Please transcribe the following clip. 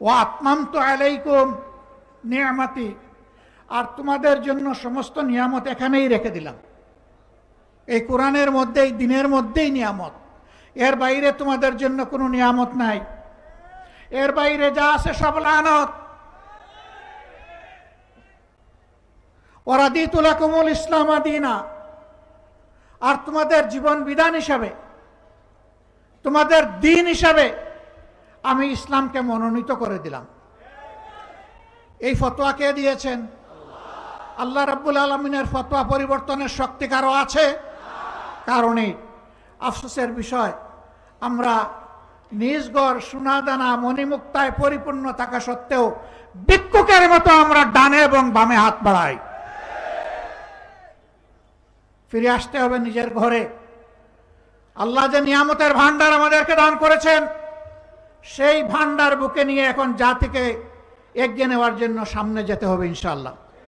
ও আত্মাম তো আলাইকুম নিয়ামাতি। আর তোমাদের জন্য সমস্ত নিয়ামত এখানেই রেখে দিলাম। এই কোরআনের মধ্যেই, দিনের মধ্যেই নিয়ামত। এর বাইরে তোমাদের জন্য কোনো নিয়ামত নাই। এর বাইরে যা আছে সব লানত। দিতুলা কমল ইসলাম আদিনা। আর তোমাদের জীবন বিধান হিসাবে, তোমাদের দিন হিসাবে আমি ইসলামকে মনোনীত করে দিলাম। এই ফতোয়া কে দিয়েছেন? আল্লাহ রাব্বুল আলমিনের ফতোয়া পরিবর্তনের শক্তি কারও আছে? কারণে। আফসোসের বিষয়, আমরা নিজগড় সোনাদানা মণিমুক্তায় পরিপূর্ণ থাকা সত্ত্বেও ভিক্ষুকের মতো আমরা ডানে এবং বামে হাত বাড়াই। ফিরে আসতে হবে নিজের ঘরে। আল্লাহ যে নিয়ামতের ভান্ডার আমাদেরকে দান করেছেন সেই ভান্ডার বুকে নিয়ে এখন জাতিকে এগিয়ে নেওয়ার জন্য সামনে যেতে হবে ইনশাল্লাহ